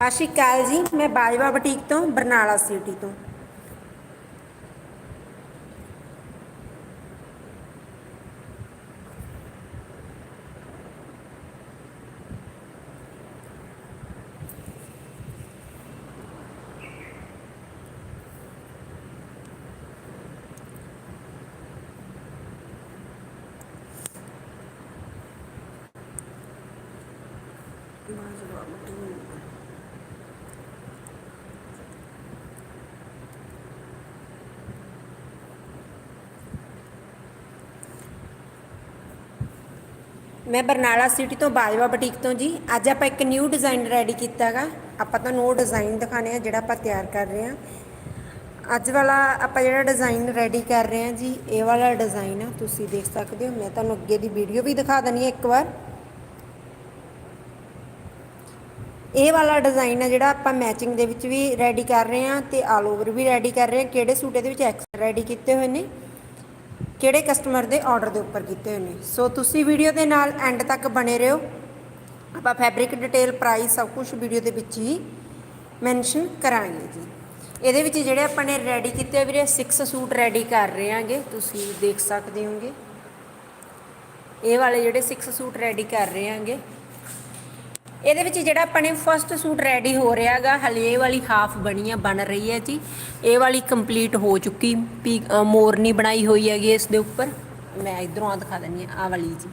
ਸਤਿ ਸ਼੍ਰੀ ਅਕਾਲ ਜੀ ਮੈਂ ਬਾਜਵਾ ਬੁਟੀਕ ਤੋਂ ਬਰਨਾਲਾ ਸਿਟੀ ਤੋਂ ਬਾਜਵਾ ਬੁਟੀਕ ਮੈਂ ਬਰਨਾਲਾ ਸਿਟੀ ਤੋਂ ਬਾਜਵਾ ਬੁਟੀਕ ਤੋਂ ਜੀ। ਅੱਜ ਆਪਾਂ ਇੱਕ ਨਿਊ ਡਿਜ਼ਾਈਨ ਰੈਡੀ ਕੀਤਾਗਾ ਆਪਾਂ ਤੁਹਾਨੂੰ ਉਹ ਡਿਜ਼ਾਈਨ ਦਿਖਾਣੇ ਆ ਜਿਹੜਾ ਆਪਾਂ ਤਿਆਰ ਕਰ ਰਹੇ ਆ। ਅੱਜ ਵਾਲਾ ਆਪਾਂ ਜਿਹੜਾ ਡਿਜ਼ਾਈਨ ਰੈਡੀ ਕਰ ਰਹੇ ਆ ਜੀ, ਇਹ ਵਾਲਾ ਡਿਜ਼ਾਈਨ ਆ। ਤੁਸੀਂ ਦੇਖ ਸਕਦੇ ਹੋ, ਮੈਂ ਤੁਹਾਨੂੰ ਅੱਗੇ ਦੀ ਵੀਡੀਓ ਵੀ ਦਿਖਾ ਦਨੀ ਆ ਇੱਕ ਵਾਰ। ਇਹ ਵਾਲਾ ਡਿਜ਼ਾਈਨ ਆ ਜਿਹੜਾ ਆਪਾਂ ਮੈਚਿੰਗ ਦੇ ਵਿੱਚ ਵੀ ਰੈਡੀ ਕਰ ਰਹੇ ਆ ਤੇ ਆਲ ਓਵਰ ਵੀ ਰੈਡੀ ਕਰ ਰਹੇ ਆ। ਕਿਹੜੇ ਸੂਟ ਇਹਦੇ ਵਿੱਚ ਐਕਸਟਰਾ ਰੈਡੀ ਕੀਤੇ ਹੋਏ ਨੇ? ਕਿਹੜੇ ਕਸਟਮਰ ਦੇ ਆਰਡਰ ਦੇ ਉੱਪਰ ਕੀਤੇ ਹੋਏ ਨੇ? ਸੋ ਤੁਸੀਂ ਵੀਡੀਓ ਦੇ ਨਾਲ ਐਂਡ ਤੱਕ ਬਣੇ ਰਹੋ। ਆਪਾਂ ਫੈਬਰਿਕ ਡਿਟੇਲ ਪ੍ਰਾਈਸ ਸਭ ਕੁਝ ਵੀਡੀਓ ਦੇ ਵਿੱਚ ਹੀ ਮੈਂਸ਼ਨ ਕਰਾਂਗੇ ਜੀ। ਇਹਦੇ ਵਿੱਚ ਜਿਹੜੇ ਆਪਾਂ ਨੇ ਰੈਡੀ ਕੀਤੇ ਆ ਵੀਰੇ 6 ਸੂਟ ਰੈਡੀ ਕਰ ਰਹੇ ਹਾਂਗੇ। ਤੁਸੀਂ ਦੇਖ ਸਕਦੇ ਹੋਗੇ। ਇਹ ਵਾਲੇ ਜਿਹੜੇ 6 ਸੂਟ ਰੈਡੀ ਕਰ ਰਹੇ ਆਂਗੇ ਇਹਦੇ ਵਿੱਚ ਜਿਹੜਾ ਆਪਾਂ ਨੇ ਫਰਸਟ ਸੂਟ ਰੈਡੀ ਹੋ ਰਿਹਾਗਾ ਹਲੇ ਇਹ ਵਾਲੀ ਹਾਫ ਬਣੀ ਆ, ਬਣ ਰਹੀ ਹੈ ਜੀ। ਇਹ ਵਾਲੀ ਕੰਪਲੀਟ ਹੋ ਚੁੱਕੀ ਪੀ ਮੋਰਨੀ ਬਣਾਈ ਹੋਈ ਹੈਗੀ ਇਸ ਦੇ ਉੱਪਰ। ਮੈਂ ਇਧਰੋਂ ਆ ਦਿਖਾ ਦਿੰਨੀ ਆ ਆ ਵਾਲੀ ਜੀ।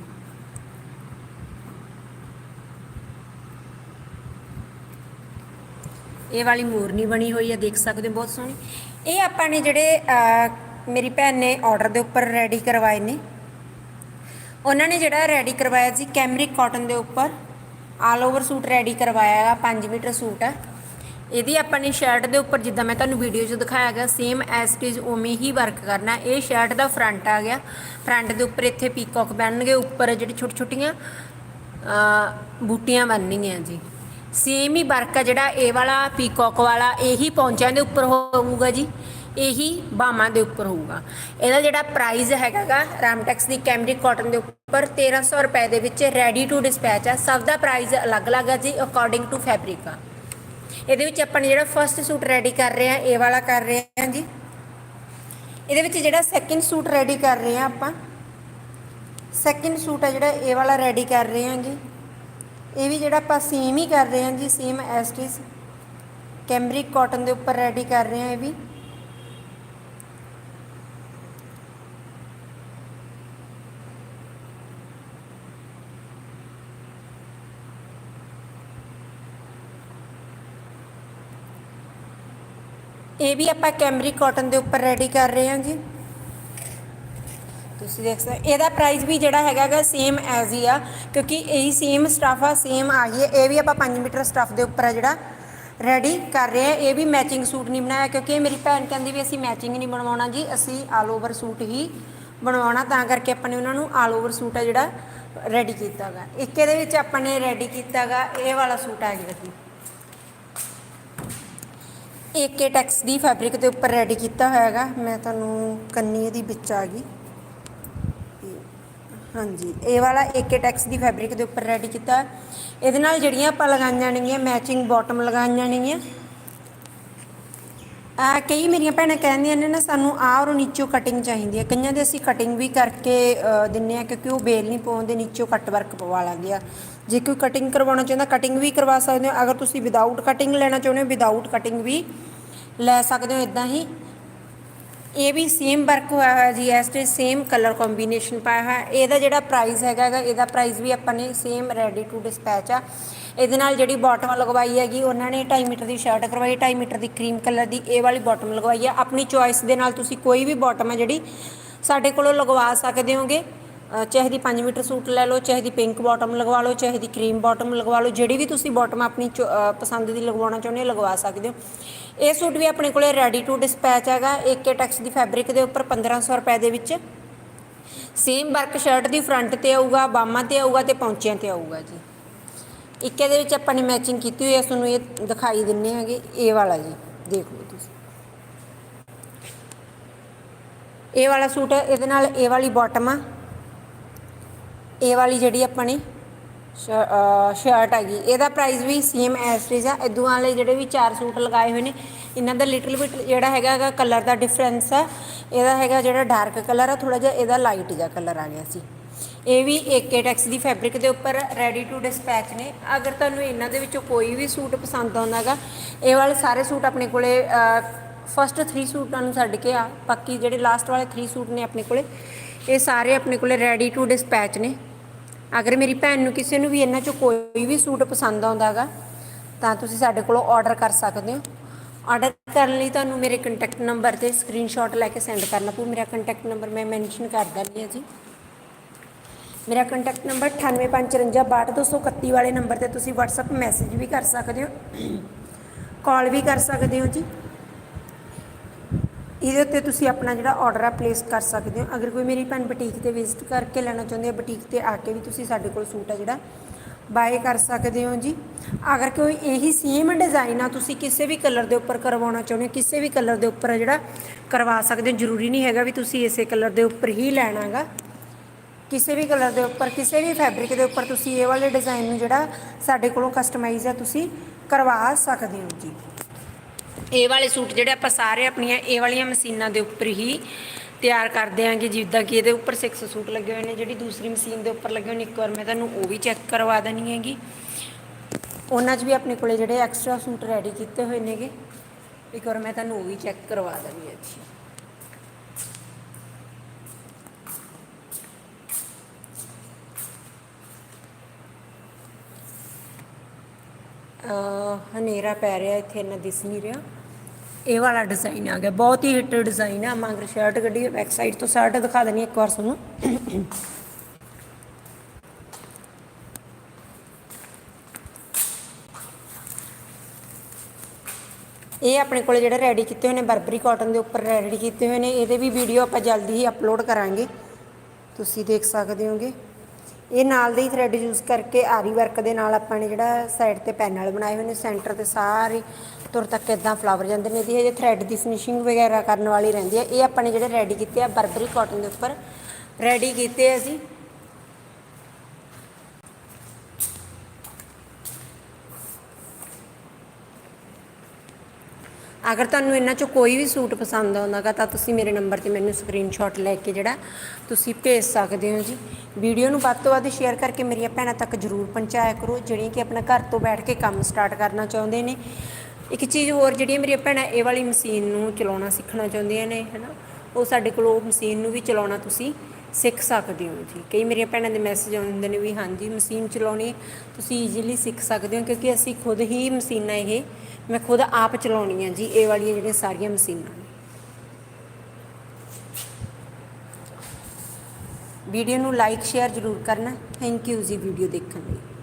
ਇਹ ਵਾਲੀ ਮੋਰਨੀ ਬਣੀ ਹੋਈ ਹੈ ਦੇਖ ਸਕਦੇ ਹੋ, ਬਹੁਤ ਸੋਹਣੀ। ਇਹ ਆਪਾਂ ਨੇ ਜਿਹੜੇ ਮੇਰੀ ਭੈਣ ਨੇ ਆਰਡਰ ਦੇ ਉੱਪਰ ਰੈਡੀ ਕਰਵਾਏ ਨੇ। ਉਹਨਾਂ ਨੇ ਜਿਹੜਾ ਰੈਡੀ ਕਰਵਾਇਆ ਸੀ, ਕੈਮਰਿਕ ਕਾਟਨ ਦੇ ਉੱਪਰ। ਆਲ ਓਵਰ ਸੂਟ ਰੈਡੀ ਕਰਵਾਇਆ ਹੈਗਾ 5 ਮੀਟਰ ਸੂਟ ਹੈ। ਇਹਦੀ ਆਪਾਂ ਨੇ ਸ਼ਰਟ ਦੇ ਉੱਪਰ ਜਿੱਦਾਂ ਮੈਂ ਤੁਹਾਨੂੰ ਵੀਡੀਓ 'ਚ ਦਿਖਾਇਆ ਗਿਆ ਸੇਮ ਐਸ ਇਟ ਇਜ਼ ਉਵੇਂ ਹੀ ਵਰਕ ਕਰਨਾ। ਇਹ ਸ਼ਰਟ ਦਾ ਫਰੰਟ ਆ ਗਿਆ। ਫਰੰਟ ਦੇ ਉੱਪਰ ਇੱਥੇ ਪੀਕੌਕ ਬਣਨਗੇ ਉੱਪਰ ਜਿਹੜੀ ਛੋਟੀ ਛੋਟੀਆਂ ਬੂਟੀਆਂ ਬਣਨਗੀਆਂ ਜੀ। ਸੇਮ ਹੀ ਵਰਕ ਆ ਜਿਹੜਾ ਇਹ ਵਾਲਾ ਪੀਕੌਕ ਵਾਲਾ, ਇਹੀ ਪੌਂਚਿਆਂ ਦੇ ਉੱਪਰ ਹੋਊਗਾ ਜੀ। ਇਹੀ ਬਾਹਾਂ ਦੇ ਉੱਪਰ ਹੋਊਗਾ। ਇਹਦਾ ਜਿਹੜਾ ਪ੍ਰਾਈਸ ਹੈਗਾਗਾ ਰਾਮਟੈਕਸ ਦੀ ਕੈਮਰਿਕ ਕਾਟਨ ਦੇ ਉੱਪਰ 1300 ਰੁਪਏ ਦੇ ਵਿੱਚ ਰੈਡੀ ਟੂ ਡਿਸਪੈਚ ਆ। ਸਭ ਦਾ ਪ੍ਰਾਈਸ ਅਲੱਗ-ਅਲੱਗ ਆ ਜੀ ਅਕੋਰਡਿੰਗ ਟੂ ਫੈਬਰਿਕ ਆ। ਇਹਦੇ ਵਿੱਚ ਆਪਾਂ ਨੇ ਜਿਹੜਾ ਫਰਸਟ ਸੂਟ ਰੈਡੀ ਕਰ ਰਹੇ ਆ, ਇਹ ਵਾਲਾ ਕਰ ਰਹੇ ਆ ਜੀ। ਇਹਦੇ ਵਿੱਚ ਜਿਹੜਾ ਸੈਕਿੰਡ ਸੂਟ ਰੈਡੀ ਕਰ ਰਹੇ ਆ ਆਪਾਂ ਸੈਕਿੰਡ ਸੂਟ ਆ ਜਿਹੜਾ ਇਹ ਵਾਲਾ ਰੈਡੀ ਕਰ ਰਹੇ ਹਾਂ ਜੀ। ਇਹ ਵੀ ਜਿਹੜਾ ਆਪਾਂ ਸੇਮ ਹੀ ਕਰ ਰਹੇ ਹਾਂ ਜੀ ਸੇਮ ਐਸਟਿਸ ਕੈਮਰਿਕ ਕਾਟਨ ਦੇ ਉੱਪਰ ਰੈਡੀ ਕਰ ਰਹੇ ਹਾਂ ਇਹ ਵੀ। ਇਹ ਵੀ ਆਪਾਂ ਕੈਮਰੀ ਕਾਟਨ ਦੇ ਉੱਪਰ ਰੈਡੀ ਕਰ ਰਹੇ ਹਾਂ ਜੀ। ਤੁਸੀਂ ਦੇਖ ਸਕਦੇ ਇਹਦਾ ਪ੍ਰਾਈਸ ਵੀ ਜਿਹੜਾ ਹੈਗਾਗਾ ਸੇਮ ਐਜ਼ ਹੀ ਆ, ਕਿਉਂਕਿ ਇਹੀ ਸੇਮ ਸਟਫ ਆ ਸੇਮ ਆ ਗਈ ਹੈ। ਇਹ ਵੀ ਆਪਾਂ 5 ਮੀਟਰ ਸਟਫ ਦੇ ਉੱਪਰ ਆ ਜਿਹੜਾ ਰੈਡੀ ਕਰ ਰਹੇ ਆ ਇਹ ਵੀ ਮੈਚਿੰਗ ਸੂਟ ਨਹੀਂ ਬਣਾਇਆ, ਕਿਉਂਕਿ ਇਹ ਮੇਰੀ ਭੈਣ ਕਹਿੰਦੀ ਵੀ ਅਸੀਂ ਮੈਚਿੰਗ ਨਹੀਂ ਬਣਵਾਉਣਾ ਜੀ, ਅਸੀਂ ਆਲ ਓਵਰ ਸੂਟ ਹੀ ਬਣਵਾਉਣਾ, ਤਾਂ ਕਰਕੇ ਆਪਾਂ ਨੇ ਉਹਨਾਂ ਨੂੰ ਆਲ ਓਵਰ ਸੂਟ ਆ ਜਿਹੜਾ ਰੈਡੀ ਕੀਤਾਗਾ। ਇੱਕ ਇਹਦੇ ਵਿੱਚ ਆਪਾਂ ਨੇ ਰੈਡੀ ਕੀਤਾਗਾ, ਇਹ ਵਾਲਾ ਸੂਟ ਆ ਗਿਆ ਜੀ। ਏਕੇ ਟੈਕਸ ਦੀ ਫੈਬਰਿਕ ਦੇ ਉੱਪਰ ਰੈਡੀ ਕੀਤਾ ਹੋਇਆ ਹੈਗਾ ਮੈਂ ਤੁਹਾਨੂੰ ਕੰਨੀ ਇਹਦੀ ਵਿੱਚ ਆ ਗਈ। ਹਾਂਜੀ ਇਹ ਵਾਲਾ ਏਕੇ ਟੈਕਸ ਦੀ ਫੈਬਰਿਕ ਦੇ ਉੱਪਰ ਰੈਡੀ ਕੀਤਾ। ਇਹਦੇ ਨਾਲ ਜਿਹੜੀਆਂ ਆਪਾਂ ਲਗਾਈਆਂ ਨੇਗੀਆਂ ਮੈਚਿੰਗ ਬਾਟਮ ਲਗਾਈਆਂ ਨੇਗੀਆਂ। ਆ ਕਈ ਮੇਰੀਆਂ ਭੈਣਾਂ ਕਹਿੰਦੀਆਂ ਨੇ ਨਾ ਸਾਨੂੰ ਆਹ ਔਰ ਨੀਚੋਂ ਕਟਿੰਗ ਚਾਹੀਦੀ ਹੈ ਕਈਆਂ ਦੇ ਅਸੀਂ ਕਟਿੰਗ ਵੀ ਕਰਕੇ ਅ, ਦਿੰਨੇ ਆ ਕਿਉਂਕਿ ਉਹ ਬੇਲ ਨਹੀਂ ਪਾਉਂਦੇ ਨੀਚੋਂ ਕੱਟ ਵਰਕ ਪਵਾ ਲਾਂਗੇ ਆ। ਜੇ ਕੋਈ ਕਟਿੰਗ ਕਰਵਾਉਣਾ ਚਾਹੁੰਦਾ ਕਟਿੰਗ ਵੀ ਕਰਵਾ ਸਕਦੇ ਹੋ। ਅਗਰ ਤੁਸੀਂ ਵਿਦਆਊਟ ਕਟਿੰਗ ਲੈਣਾ ਚਾਹੁੰਦੇ ਹੋ ਵਿਦਆਊਟ ਕਟਿੰਗ ਵੀ ਲੈ ਸਕਦੇ ਹੋ ਇਦਾਂ ਹੀ। ਇਹ ਵੀ ਸੇਮ ਵਰਕ ਹੋਇਆ ਹੋਇਆ ਜੀ ਐਸ ਤੇ ਸੇਮ ਕਲਰ ਕੰਬੀਨੇਸ਼ਨ ਪਾਇਆ ਹੋਇਆ। ਇਹਦਾ ਜਿਹੜਾ ਪ੍ਰਾਈਸ ਹੈਗਾ ਹੈਗਾ, ਇਹਦਾ ਪ੍ਰਾਈਸ ਵੀ ਆਪਾਂ ਨੇ ਸੇਮ ਰੈਡੀ ਟੂ ਡਿਸਪੈਚ ਆ। ਇਹਦੇ ਨਾਲ ਜਿਹੜੀ ਬਾਟਮ ਲਗਵਾਈ ਹੈਗੀ, ਉਹਨਾਂ ਨੇ 2.5 ਮੀਟਰ ਦੀ ਸ਼ਰਟ ਕਰਵਾਈ 2.5 ਮੀਟਰ ਦੀ ਕਰੀਮ ਕਲਰ ਦੀ, ਇਹ ਵਾਲੀ ਬਾਟਮ ਲਗਵਾਈ ਆ। ਆਪਣੀ ਚੋਇਸ ਦੇ ਨਾਲ ਤੁਸੀਂ ਕੋਈ ਵੀ ਬਾਟਮ ਹੈ ਜਿਹੜੀ ਸਾਡੇ ਕੋਲੋਂ ਲਗਵਾ ਸਕਦੇ ਹੋਗੇ। ਚਾਹੇ ਦੀ 5 ਮੀਟਰ ਸੂਟ ਲੈ ਲਓ, ਚਾਹੇ ਦੀ ਪਿੰਕ ਬਾਟਮ ਲਗਵਾ ਲਓ, ਚਾਹੇ ਦੀ ਕਰੀਮ ਬਾਟਮ ਲਗਵਾ ਲਓ, ਜਿਹੜੀ ਵੀ ਤੁਸੀਂ ਬਾਟਮ ਆਪਣੀ ਚੋ- ਪਸੰਦ ਦੀ ਲਗਵਾਉਣਾ ਚਾਹੁੰਦੇ ਹੋ, ਲਗਵਾ ਸਕਦੇ ਹੋ। ਇਹ ਸੂਟ ਵੀ ਆਪਣੇ ਕੋਲੇ ਰੈਡੀ ਟੂ ਡਿਸਪੈਚ ਹੈਗਾ ਏਕੇ ਟੈਕਸ ਦੀ ਫੈਬਰਿਕ ਦੇ ਉੱਪਰ 1500 ਰੁਪਏ ਦੇ ਵਿੱਚ। ਸੇਮ ਵਰਕ ਸ਼ਰਟ ਦੀ ਫਰੰਟ ਤੇ ਆਊਗਾ ਬਾਹਾਂ ਤੇ ਆਊਗਾ ਤੇ ਪੌਂਚਿਆਂ ਤੇ ਆਊਗਾ ਜੀ। ਇੱਕ ਇਹਦੇ ਵਿੱਚ ਆਪਾਂ ਨੇ ਮੈਚਿੰਗ ਕੀਤੀ ਹੋਈ ਹੈ ਤੁਹਾਨੂੰ ਇਹ ਦਿਖਾਈ ਦਿੰਨੇ ਹੈਗੇ, ਇਹ ਵਾਲਾ ਜੀ, ਦੇਖ ਲਓ ਤੁਸੀਂ। ਇਹ ਵਾਲਾ ਸੂਟ, ਇਹਦੇ ਨਾਲ ਇਹ ਵਾਲੀ ਬਾਟਮ ਆ। ਇਹ ਵਾਲੀ ਜਿਹੜੀ ਆਪਾਂ ਨੇ ਸ਼ਰਟ ਹੈਗੀ, ਇਹਦਾ ਪ੍ਰਾਈਸ ਵੀ ਸੇਮ ਐਸ ਇਟ ਆ। ਇਦੋਂ ਵਾਲੇ ਜਿਹੜੇ ਵੀ ਚਾਰ ਸੂਟ ਲਗਾਏ ਹੋਏ ਨੇ, ਇਹਨਾਂ ਦਾ ਲਿਟਲ ਬਿਟ ਜਿਹੜਾ ਹੈਗਾ ਹੈਗਾ ਕਲਰ ਦਾ ਡਿਫਰੈਂਸ ਆ। ਇਹਦਾ ਹੈਗਾ ਜਿਹੜਾ ਡਾਰਕ ਕਲਰ ਆ ਥੋੜਾ ਜਿਹਾ ਇਹਦਾ ਲਾਈਟ ਜਿਹਾ ਕਲਰ ਆ ਗਿਆ ਸੀ। ਇਹ ਵੀ ਏਕੇ ਟੈਕਸ ਦੀ ਫੈਬਰਿਕ ਦੇ ਉੱਪਰ ਰੈਡੀ ਟੂ ਡਿਸਪੈਚ ਨੇ। ਅਗਰ ਤੁਹਾਨੂੰ ਇਹਨਾਂ ਦੇ ਵਿੱਚੋਂ ਕੋਈ ਵੀ ਸੂਟ ਪਸੰਦ ਆਉਂਦਾਗਾ ਇਹ ਵਾਲੇ ਸਾਰੇ ਸੂਟ ਆਪਣੇ ਕੋਲੇ ਫਸਟ 3 ਸੂਟਾਂ ਨੂੰ ਛੱਡ ਕੇ ਆ। ਬਾਕੀ ਜਿਹੜੇ ਲਾਸਟ ਵਾਲੇ 3 ਸੂਟ ਨੇ ਆਪਣੇ ਕੋਲੇ ਇਹ ਸਾਰੇ ਆਪਣੇ ਕੋਲੇ ਰੈਡੀ ਟੂ ਡਿਸਪੈਚ ਨੇ। ਅਗਰ ਮੇਰੀ ਭੈਣ ਨੂੰ ਕਿਸੇ ਨੂੰ ਵੀ ਇਹਨਾਂ ਚੋਂ ਕੋਈ ਵੀ ਸੂਟ ਪਸੰਦ ਆਉਂਦਾਗਾ ਤਾਂ ਤੁਸੀਂ ਸਾਡੇ ਕੋਲੋਂ ਆਰਡਰ ਕਰ ਸਕਦੇ ਹੋ। ਆਰਡਰ ਕਰਨ ਲਈ ਤੁਹਾਨੂੰ ਮੇਰੇ ਕੰਟੈਕਟ ਨੰਬਰ ਤੇ ਸਕਰੀਨਸ਼ਾਟ ਲੈ ਕੇ ਸੈਂਡ ਕਰਨਾ ਪਊ। ਮੇਰਾ ਕੰਟੈਕਟ ਨੰਬਰ ਮੈਂ ਮੈਂਸ਼ਨ ਕਰ ਦਿੰਦੀ ਹਾਂ ਜੀ। ਮੇਰਾ ਕੰਟੈਕਟ ਨੰਬਰ 9855623231 ਵਾਲੇ ਨੰਬਰ ਤੇ ਤੁਸੀਂ WhatsApp ਮੈਸੇਜ ਵੀ ਕਰ ਸਕਦੇ ਹੋ। ਕਾਲ ਵੀ ਕਰ ਸਕਦੇ ਹੋ ਜੀ। ਇਹਦੇ ਉੱਤੇ ਤੁਸੀਂ ਆਪਣਾ ਜਿਹੜਾ ਆਰਡਰ ਆ ਪਲੇਸ ਕਰ ਸਕਦੇ ਹੋ। ਅਗਰ ਕੋਈ ਮੇਰੀ ਭੈਣ ਬੁਟੀਕ ਤੇ ਵਿਜ਼ਿਟ ਕਰਕੇ ਲੈਣਾ ਚਾਹੁੰਦੇ ਹੋ ਬੁਟੀਕ ਤੇ ਆ ਕੇ ਵੀ ਤੁਸੀਂ ਸਾਡੇ ਕੋਲ ਸੂਟ ਆ ਜਿਹੜਾ ਬਾਏ ਕਰ ਸਕਦੇ ਹੋ ਜੀ। ਅਗਰ ਕੋਈ ਇਹੀ ਸੇਮ ਡਿਜ਼ਾਈਨ ਆ, ਤੁਸੀਂ ਕਿਸੇ ਵੀ ਕਲਰ ਦੇ ਉੱਪਰ ਕਰਵਾਉਣਾ ਚਾਹੁੰਦੇ ਹੋ, ਕਿਸੇ ਵੀ ਕਲਰ ਦੇ ਉੱਪਰ ਜਿਹੜਾ ਕਰਵਾ ਸਕਦੇ ਹੋ। ਜ਼ਰੂਰੀ ਨਹੀਂ ਹੈਗਾ ਵੀ ਤੁਸੀਂ ਇਸੇ ਕਲਰ ਦੇ ਉੱਪਰ ਹੀ ਲੈਣਾਗਾ ਕਿਸੇ ਵੀ ਕਲਰ ਦੇ ਉੱਪਰ, ਕਿਸੇ ਵੀ ਫੈਬਰਿਕ ਦੇ ਉੱਪਰ ਤੁਸੀਂ ਇਹ ਵਾਲੇ ਡਿਜ਼ਾਈਨ ਨੂੰ ਜਿਹੜਾ ਸਾਡੇ ਕੋਲੋਂ ਕਸਟਮਾਈਜ਼ ਆ, ਤੁਸੀਂ ਕਰਵਾ ਸਕਦੇ ਹੋ ਜੀ। ਇਹ ਵਾਲੇ ਸੂਟ ਜਿਹੜੇ ਆਪਾਂ ਸਾਰੇ ਆਪਣੀਆਂ ਇਹ ਵਾਲੀਆਂ ਮਸ਼ੀਨਾਂ ਦੇ ਉੱਪਰ ਹੀ ਤਿਆਰ ਕਰਦੇ ਆਂਗੇ ਜਿੱਦਾਂ ਕਿ ਇਹਦੇ ਉੱਪਰ 6 ਸੂਟ ਲੱਗੇ ਹੋਏ ਨੇ, ਜਿਹੜੀ ਦੂਸਰੀ ਮਸ਼ੀਨ ਦੇ ਉੱਪਰ ਲੱਗੇ ਹੋਏ ਨੇ, ਇੱਕ ਵਾਰ ਮੈਂ ਤੁਹਾਨੂੰ ਉਹ ਵੀ ਚੈੱਕ ਕਰਵਾ ਦੇਣੀ ਹੈਗੀ। ਉਹਨਾਂ 'ਚ ਵੀ ਆਪਣੇ ਕੋਲੇ ਜਿਹੜੇ ਐਕਸਟਰਾ ਸੂਟ ਰੈਡੀ ਕੀਤੇ ਹੋਏ ਨੇਗੇ। ਇੱਕ ਵਾਰ ਮੈਂ ਤੁਹਾਨੂੰ ਉਹ ਵੀ ਚੈੱਕ ਕਰਵਾ ਦੇਣੀ ਹੈ ਜੀ। ਹਨੇਰਾ ਪੈ ਰਿਹਾ, ਇੱਥੇ ਇੰਨਾ ਦਿਸ ਨਹੀਂ ਰਿਹਾ। ਇਹ ਵਾਲਾ ਡਿਜ਼ਾਈਨ ਆ ਗਿਆ। ਬਹੁਤ ਹੀ ਹਿੱਟ ਡਿਜ਼ਾਈਨ ਆ। ਮੰਗਰ ਸ਼ਰਟ ਕੱਢੀ ਬੈਕ ਸਾਈਡ ਤੋਂ ਸ਼ਰਟ ਦਿਖਾ ਦੇਣੀ ਇੱਕ ਵਾਰ ਤੁਹਾਨੂੰ। ਇਹ ਆਪਣੇ ਕੋਲ ਜਿਹੜੇ ਰੈਡੀ ਕੀਤੇ ਹੋਏ ਨੇ ਬਰਬਰੀ ਕਾਟਨ ਦੇ ਉੱਪਰ ਰੈਡੀ ਕੀਤੇ ਹੋਏ ਨੇ। ਇਹਦੇ ਵੀ ਵੀਡੀਓ ਆਪਾਂ ਜਲਦੀ ਹੀ ਅਪਲੋਡ ਕਰਾਂਗੇ। ਤੁਸੀਂ ਦੇਖ ਸਕਦੇ ਹੋਗੇ ਇਹ ਨਾਲ ਦੇ ਹੀ ਥਰੈਡ ਯੂਜ਼ ਕਰਕੇ ਆਰੀ ਵਰਕ ਦੇ ਨਾਲ ਆਪਾਂ ਨੇ ਜਿਹੜਾ ਸਾਈਡ ਤੇ ਪੈਨਲ ਬਣਾਏ ਹੋਏ ਨੇ ਸੈਂਟਰ ਤੇ ਸਾਰੇ ਤੁਰ ਤੱਕ ਇਦਾਂ ਫਲਾਵਰ ਜਾਂਦੇ ਨੇ, ਇਹਦੀ ਹਜੇ ਥਰੈਡ ਦੀ ਫਿਨਿਸ਼ਿੰਗ ਵਗੈਰਾ ਕਰਨ ਵਾਲੀ ਰਹਿੰਦੀ ਹੈ। ਇਹ ਆਪਾਂ ਨੇ ਜਿਹੜੇ ਰੈਡੀ ਕੀਤੇ ਆ ਬਰਬਰੀ ਕਾਟਨ ਦੇ ਉੱਪਰ ਰੈਡੀ ਕੀਤੇ ਆ ਜੀ ਅਗਰ ਤੁਹਾਨੂੰ ਇਹਨਾਂ ਚੋਂ ਕੋਈ ਵੀ ਸੂਟ ਪਸੰਦ ਆਉਂਦਾਗਾ, ਤਾਂ ਤੁਸੀਂ ਮੇਰੇ ਨੰਬਰ ਤੇ ਮੈਨੂੰ ਸਕਰੀਨਸ਼ਾਟ ਲੈ ਕੇ ਜਿਹੜਾ ਤੁਸੀਂ ਭੇਜ ਸਕਦੇ ਹੋ ਜੀ। ਵੀਡੀਓ ਨੂੰ ਵੱਧ ਤੋਂ ਵੱਧ ਸ਼ੇਅਰ ਕਰਕੇ ਮੇਰੀਆਂ ਭੈਣਾਂ ਤੱਕ ਜਰੂਰ ਪਹੁੰਚਾਇਆ ਕਰੋ, ਜਿਹੜੀਆਂ ਕਿ ਆਪਣਾ ਘਰ ਤੋਂ ਬੈਠ ਕੇ ਕੰਮ ਸਟਾਰਟ ਕਰਨਾ ਚਾਹੁੰਦੇ ਨੇ। ਇੱਕ ਚੀਜ਼ ਹੋਰ ਜਿਹੜੀਆਂ ਮੇਰੀਆਂ ਭੈਣਾਂ ਇਹ ਵਾਲੀ ਮਸ਼ੀਨ ਨੂੰ ਚਲਾਉਣਾ ਸਿੱਖਣਾ ਚਾਹੁੰਦੀਆਂ ਨੇ, ਹਨਾ, ਉਹ ਸਾਡੇ ਕੋਲ ਉਹ ਮਸ਼ੀਨ ਨੂੰ ਵੀ ਚਲਾਉਣਾ ਤੁਸੀਂ ਸਿੱਖ ਸਕਦੇ ਹੋ ਜੀ। ਕਈ ਮੇਰੀਆਂ ਭੈਣਾਂ ਦੇ ਮੈਸੇਜ ਆਉਂਦੇ ਨੇ ਵੀ ਹਾਂਜੀ, ਮਸ਼ੀਨ ਚਲਾਉਣੀ ਤੁਸੀਂ ਈਜ਼ੀਲੀ ਸਿੱਖ ਸਕਦੇ ਹੋ, ਕਿਉਂਕਿ ਅਸੀਂ ਖੁਦ ਹੀ ਮਸ਼ੀਨਾਂ ਇਹ, ਮੈਂ ਖੁਦ ਆਪ ਚਲਾਉਣੀ ਆ ਜੀ, ਇਹ ਵਾਲੀਆਂ ਜਿਹੜੀਆਂ ਸਾਰੀਆਂ ਮਸ਼ੀਨਾਂ। ਨੇ ਵੀਡੀਓ ਨੂੰ ਲਾਈਕ ਸ਼ੇਅਰ ਜ਼ਰੂਰ ਕਰਨਾ। ਥੈਂਕ ਯੂ ਜੀ, ਵੀਡੀਓ ਦੇਖਣ ਲਈ।